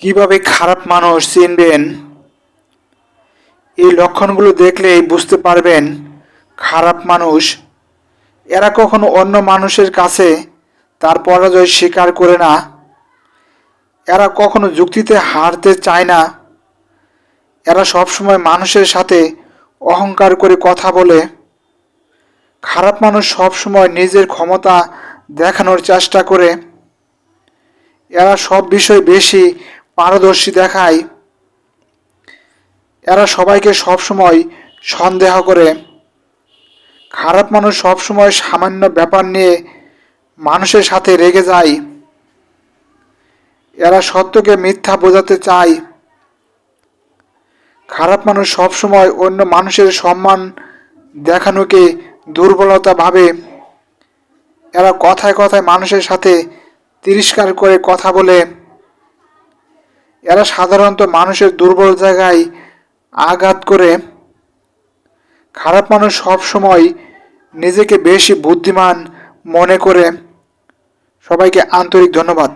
কীভাবে খারাপ মানুষ চিনবেন? এই লক্ষণগুলো দেখলেই বুঝতে পারবেন খারাপ মানুষ। এরা কখনো অন্য মানুষের কাছে তার পরাজয় স্বীকার করে না। এরা কখনো যুক্তিতে হারতে চায় না। এরা সবসময় মানুষের সাথে অহংকার করে কথা বলে। খারাপ মানুষ সবসময় নিজের ক্ষমতা দেখানোর চেষ্টা করে। এরা সব বিষয় বেশি পারদর্শী দেখায়। এরা সবাইকে সবসময় সন্দেহ করে। খারাপ মানুষ সবসময় সামান্য ব্যাপার নিয়ে মানুষের সাথে রেগে যায়। এরা সত্যকে মিথ্যা বোঝাতে চায়। খারাপ মানুষ সবসময় অন্য মানুষের সম্মান দেখানোকে দুর্বলতা ভাবে। এরা কথায় কথায় মানুষের সাথে তিরস্কার করে কথা বলে। এরা সাধারণত মানুষের দুর্বল জায়গায় আঘাত করে। খারাপ মানুষ সবসময় নিজেকে বেশি বুদ্ধিমান মনে করে। সবাইকে আন্তরিক ধন্যবাদ।